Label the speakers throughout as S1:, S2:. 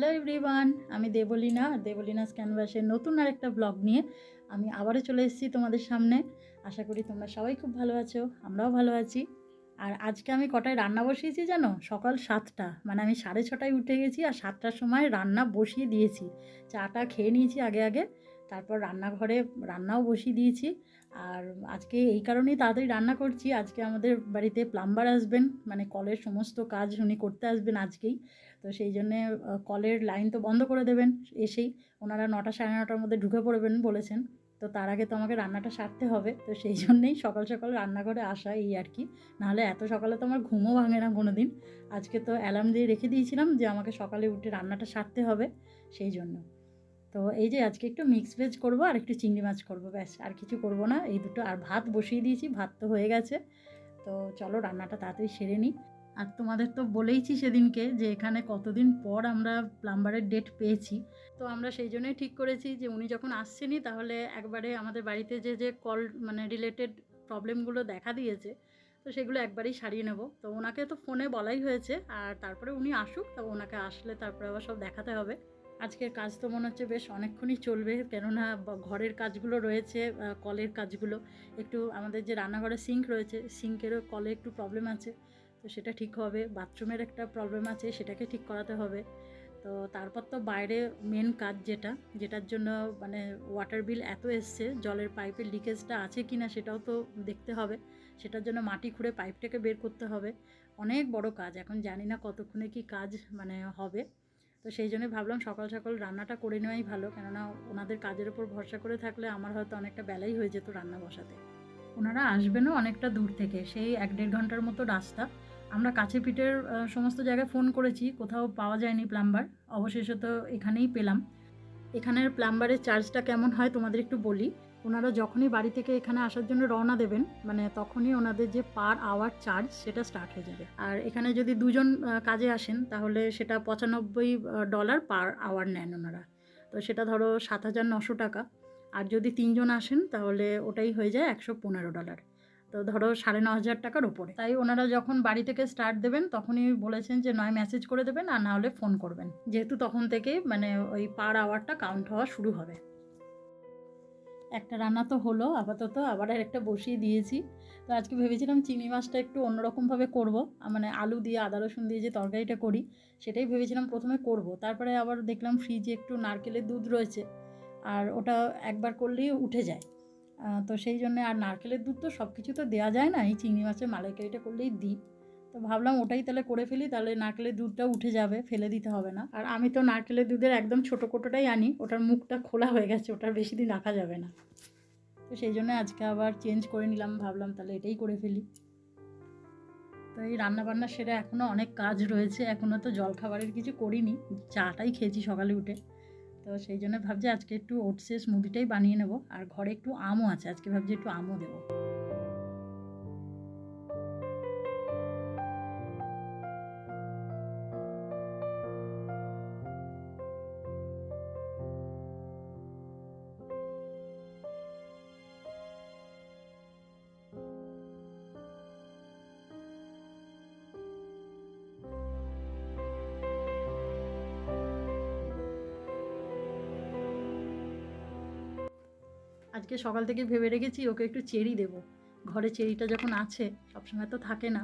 S1: Hello everyone আমি দেবলীনা, আর দেবলীনাস ক্যানভাসের নতুন আরেকটা ব্লগ নিয়ে আমি আবারও চলে এসেছি তোমাদের সামনে। আশা করি তোমরা সবাই খুব ভালো আছো, আমরাও ভালো আছি। আর আজকে আমি কটায় রান্না বসিয়েছি জানো? সকাল সাতটা মানে আমি সাড়ে ছটায় উঠে গেছি আর সাতটার সময় রান্না বসিয়ে দিয়েছি। চাটা খেয়ে নিয়েছি আগে আগে। তারপর রান্নাঘরে রান্নাও বসিয়ে দিয়েছি। আর আজকে এই কারণেই তাড়াতাড়ি রান্না করছি। আজকে আমাদের বাড়িতে প্লাম্বার আসবেন মানে কলের সমস্ত কাজ উনি করতে আসবেন আজকেই। তো সেই জন্যে কলের লাইন তো বন্ধ করে দেবেন এসেই। ওনারা নটা সাড়ে নটার মধ্যে ঢুকে পড়বেন বলেছেন। তো তার আগে তো আমাকে রান্নাটা সারতে হবে। তো সেই জন্যেই সকাল সকাল রান্নাঘরে আসা এই আর কি। নাহলে এত সকালে তো আমার ঘুমও ভাঙে না কোনো দিন আজকে তো অ্যালার্ম দিয়ে রেখে দিয়েছিলাম যে আমাকে সকালে উঠে রান্নাটা সারতে হবে সেই জন্য। তো এই যে আজকে একটু মিক্স ভেজ করব আর একটু চিংড়ি মাছ করব, ব্যাস, আর কিছু করব না। এই দুটো, আর ভাত বসিয়ে দিয়েছি, ভাত তো হয়ে গেছে। তো চলো, রান্নাটা তাড়াতাড়ি সেরে নিই। আর তোমাদের তো বলেইছি সেদিনকে যে এখানে কতদিন পর আমরা প্লাম্বারের ডেট পেয়েছি। তো আমরা সেই জন্যই ঠিক করেছি যে উনি যখন আসছেনি তাহলে একবারে আমাদের বাড়িতে যে যে কল মানে রিলেটেড প্রবলেমগুলো দেখা দিয়েছে, তো সেগুলো একবারেই সারিয়ে নেব। তো ওনাকে তো ফোনে বলাই হয়েছে, আর তারপরে উনি আসুক, তো ওনাকে আসলে তারপরে আবার সব দেখাতে হবে। আজকের কাজ তো মনে হচ্ছে বেশ অনেকক্ষণই চলবে, কেননা ঘরের কাজগুলো রয়েছে কলের কাজগুলো। একটু আমাদের যে রান্নাঘরে সিঙ্ক রয়েছে সিঙ্কেরও কলে একটু প্রবলেম আছে, তো সেটা ঠিক হবে। বাথরুমের একটা প্রবলেম আছে, সেটাকে ঠিক করাতে হবে। তো তারপর তো বাইরে মেন কাজ যেটা, যেটার জন্য মানে ওয়াটার বিল এত এসছে, জলের পাইপের লিকেজটা আছে কি না সেটাও তো দেখতে হবে। সেটার জন্য মাটি খুঁড়ে পাইপটাকে বের করতে হবে। অনেক বড় কাজ, এখন জানি না কতক্ষণে কি কাজ মানে হবে। তো সেই জন্য ভাবলাম সকাল সকাল রান্নাটা করে নেওয়াই ভালো। কেননা ওনাদের কাজের ওপর ভরসা করে থাকলে আমার হয়তো অনেকটা বেলাই হয়ে যেত রান্না বসাতে। ওনারা আসবেনও অনেকটা দূর থেকে, সেই এক দেড় ঘণ্টার মতো রাস্তা। আমরা কাছে পিঠের সমস্ত জায়গায় ফোন করেছি, কোথাও পাওয়া যায়নি প্লাম্বার। অবশেষে তো এখানেই পেলাম। এখানের প্লাম্বারের চার্জটা কেমন হয় তোমাদের একটু বলি। ওনারা যখনই বাড়ি থেকে এখানে আসার জন্য রওনা দেবেন মানে তখনই ওনাদের যে পার আওয়ার চার্জ সেটা স্টার্ট হয়ে যাবে। আর এখানে যদি দুজন কাজে আসেন, তাহলে সেটা পঁচানব্বই ডলার পার আওয়ার নেন ওনারা। তো সেটা ধরো সাত হাজার নশো টাকা। আর যদি তিনজন আসেন, তাহলে ওটাই হয়ে যায় একশো পনেরো ডলার তো ধরো সাড়ে ন হাজার টাকার উপরে। তাই ওনারা যখন বাড়ি থেকে স্টার্ট দেবেন, তখনই বলেছেন যে, নয় মেসেজ করে দেবেন আর না হলে ফোন করবেন। যেহেতু তখন থেকেই মানে ওই পার আওয়ারটা কাউন্ট হওয়া শুরু হবে। একটা রান্না তো হলো, আপাতত আবার আর একটা বসিয়ে দিয়েছি। তো আজকে ভেবেছিলাম চিংড়ি মাছটা একটু অন্যরকমভাবে করব মানে আলু দিয়ে, আদা, রসুন দিয়ে যে তরকারিটা করি, সেটাই ভেবেছিলাম প্রথমে করব। তারপরে আবার দেখলাম ফ্রিজে একটু নারকেলের দুধ রয়েছে, আর ওটা একবার করলেই উঠে যায়। তো সেই জন্য আর নারকেলের দুধ তো সব কিছু তো দেওয়া যায় না, এই চিংড়ি মাছের মালাইকারিটা করলেই দিই। তো ভাবলাম ওটাই তাহলে করে ফেলি, তাহলে নারকেলের দুধটা উঠে যাবে, ফেলে দিতে হবে না। আর আমি তো নারকেলের দুধের একদম ছোটো কোটোটাই আনি, ওটার মুখটা খোলা হয়ে গেছে, ওটার বেশি দিন রাখা যাবে না। তো সেই জন্য আজকে আবার চেঞ্জ করে নিলাম, ভাবলাম তাহলে এটাই করে ফেলি। তো এই রান্নাবান্না সেরে এখনও অনেক কাজ রয়েছে এখনও তো জলখাবারের কিছু করিনি, চাটাই খেয়েছি সকালে উঠে। তো সেই জন্য ভাবছি আজকে একটু ওটসের স্মুদিটাই বানিয়ে নেব, আর ঘরে একটু আমও আছে, আজকে ভাবছি একটু আমও দেবো। আজকে সকাল থেকে ভেবে রেখেছি ওকে একটু চেরি দেবো। ঘরে চেরিটা যখন আছে, সবসময় তো থাকে না।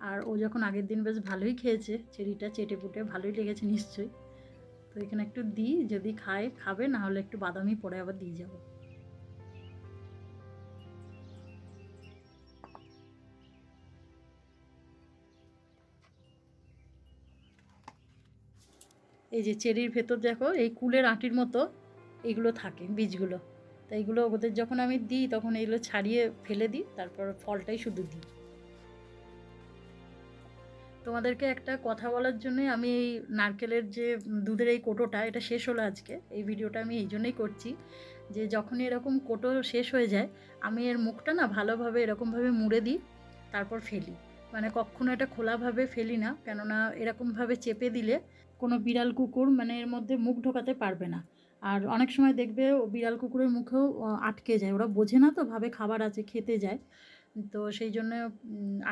S1: আর ও যখন আগের দিন বেশ ভালোই খেয়েছে, চেরিটা চেটে পুটে ভালোই লেগেছে নিশ্চয়ই। তো এখানে একটু দিই, যদি খায়, খাবে, না হলে একটু বাদামি পরে আবার দিয়ে যাব। এই যে চেরির ভেতর দেখো, এই কুলের আটির মতো এইগুলো থাকে, বীজগুলো। তো এইগুলো ওদের যখন আমি দিই, তখন এইগুলো ছাড়িয়ে ফেলে দিই, তারপর ফলটাই শুধু দিই। তোমাদেরকে একটা কথা বলার জন্যই আমি এই নারকেলের যে দুধের এই কোটোটা, এটা শেষ হলো আজকে। এই ভিডিওটা আমি এই জন্যই করছি যে যখনই এরকম কোটো শেষ হয়ে যায়, আমি এর মুখটা না ভালোভাবে এরকমভাবে মুড়ে দিই, তারপর ফেলি। মানে কখনো এটা খোলাভাবে ফেলি না, কেননা এরকমভাবে চেপে দিলে কোনো বিড়াল কুকুর মানে এর মধ্যে মুখ ঢোকাতে পারবে না। আর অনেক সময় দেখবে বিড়াল কুকুরের মুখেও আটকে যায়। ওরা বোঝে না তো ভাবে খাবার আছে, খেতে যায়। তো সেই জন্য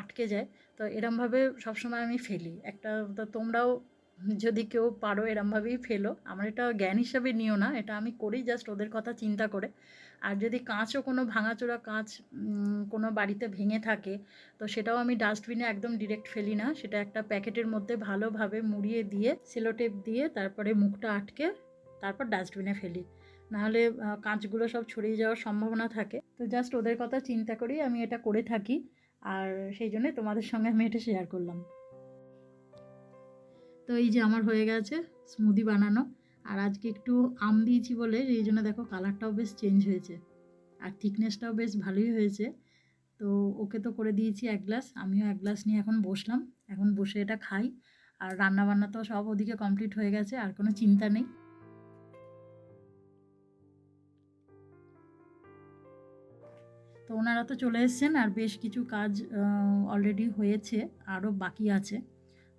S1: আটকে যায়। তো এরমভাবে সবসময় আমি ফেলি। একটা তো তোমরাও যদি কেউ পারো এরমভাবেই ফেলো। আমার এটা জ্ঞান হিসাবে নিও না। এটা আমি করি জাস্ট ওদের কথা চিন্তা করে। আর যদি কাঁচও কোনো ভাঙাচোরা কাঁচ কোনো বাড়িতে ভেঙে থাকে, তো সেটাও আমি ডাস্টবিনে একদম ডিরেক্ট ফেলি না। সেটা একটা প্যাকেটের মধ্যে ভালোভাবে মুড়িয়ে দিয়ে, সেলোটেপ দিয়ে, তারপরে মুখটা আটকে তারপর ডাস্টবিনে ফেলি। নাহলে কাঁচগুলো সব ছড়িয়ে যাওয়ার সম্ভাবনা থাকে। তো জাস্ট ওদের কথা চিন্তা করেই আমি এটা করে থাকি। আর সেই জন্যে তোমাদের সঙ্গে আমি এটা শেয়ার করলাম। তো এই যে আমার হয়ে গেছে স্মুদি বানানো। আর আজকে একটু আম দিয়েছি বলে এই জন্য দেখো কালারটাও বেশ চেঞ্জ হয়েছে। আর থিকনেসটাও বেশ ভালোই হয়েছে। তো ওকে তো করে দিয়েছি এক গ্লাস আমিও এক গ্লাস নিয়ে এখন বসলাম। এখন বসে এটা খাই। আর রান্না বান্না তো সব ওদিকে কমপ্লিট হয়ে গেছে, আর কোনো চিন্তা নেই। তো ওনারা তো চলে এসেছেন আর বেশ কিছু কাজ অলরেডি হয়েছে, আরও বাকি আছে।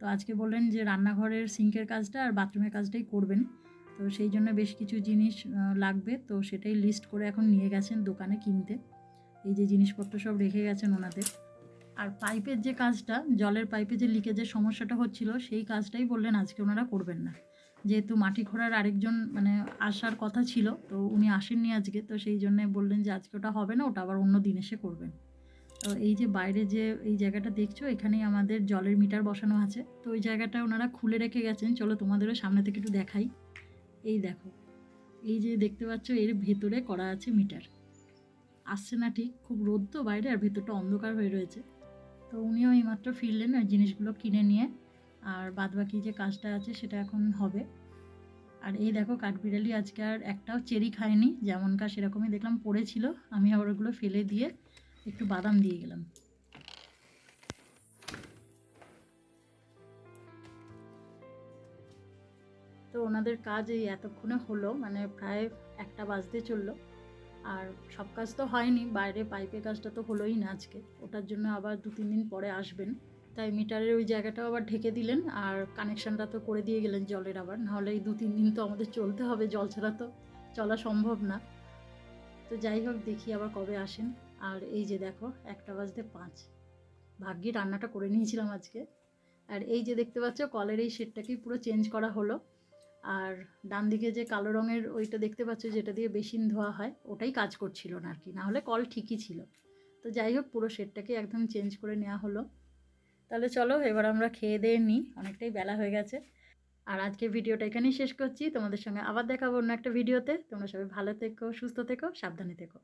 S1: তো আজকে বললেন যে রান্নাঘরের সিঙ্কের কাজটা আর বাথরুমের কাজটাই করবেন। তো সেই জন্য বেশ কিছু জিনিস লাগবে। তো সেটাই লিস্ট করে এখন নিয়ে গেছেন দোকানে কিনতে। এই যে জিনিসপত্র সব রেখে গেছেন ওনাদের। আর পাইপের যে কাজটা, জলের পাইপে যে লিকেজের সমস্যাটা হচ্ছিল, সেই কাজটাই বললেন আজকে ওনারা করবেন না। যেহেতু মাটি খোঁড়ার আরেকজন মানে আসার কথা ছিল, তো উনি আসেননি আজকে, তো সেই জন্য বললেন যে আজকে ওটা হবে না, ওটা আবার অন্য দিন এসে করবেন। তো এই যে বাইরে যে এই জায়গাটা দেখছ, এখানেই আমাদের জলের মিটার বসানো আছে। তো ওই জায়গাটা ওনারা খুলে রেখে গেছেন, চলো তোমাদেরও সামনে থেকে একটু দেখাই। এই দেখো, এই যে দেখতে পাচ্ছ, এর ভেতরে করা আছে মিটার। আসছে না ঠিক, খুব রোদ তো বাইরে, আর ভেতরটা অন্ধকার হয়ে রয়েছে। তো উনিও এইমাত্র ফিরলেন ওই জিনিসগুলো কিনে নিয়ে। আর বাদবাকি যে কাজটা আছে সেটা এখন হবে। আর এই দেখো কাঠবিড়ালি আজকে আর একটাও চেরি খায়নি যেমনকার সেরকমই দেখলাম পড়েছিল। আমি আবার ওগুলো ফেলে দিয়ে একটু বাদাম দিয়ে গেলাম। তো ওনাদের কাজ এই এতক্ষণে হলো মানে প্রায় একটা বাজতে চলল। আর সব কাজ তো হয়নি, বাইরে পাইপের কাজটা তো হলোই না আজকে। ওটার জন্য আবার দু তিন দিন পরে আসবেন। তাই মিটারের ওই জায়গাটাও আবার ঢেকে দিলেন আর কানেকশানটা তো করে দিয়ে গেলেন জলের আবার। নাহলে এই দু তিন দিন তো আমাদের চলতে হবে, জল ছাড়া তো চলা সম্ভব না। তো যাই হোক, দেখি আবার কবে আসেন। আর এই যে দেখো, একটা বাজতে পাঁচ। ভাগ্যে রান্নাটা করে নিয়েছিলাম আজকে। আর এই যে দেখতে পাচ্ছ, কলের এই শেডটাকেই পুরো চেঞ্জ করা হলো। আর ডান দিকে যে কালো রঙের ওইটা দেখতে পাচ্ছ, যেটা দিয়ে বেসিন ধোয়া হয়, ওটাই কাজ করছিল না আর কি। নাহলে কল ঠিকই ছিল। তো যাই হোক, পুরো শেডটাকে একদম চেঞ্জ করে নেওয়া হলো। তাহলে চলো, এবার আমরা খেয়ে দিয়ে নিই। অনেকটাই বেলা হয়ে গেছে। আর আজকে ভিডিওটা এখানেই শেষ করছি। তোমাদের সঙ্গে আবার দেখাবো অন্য একটা ভিডিওতে। তোমরা সবাই ভালো থেকো, সুস্থ থেকো, সাবধানে থেকো।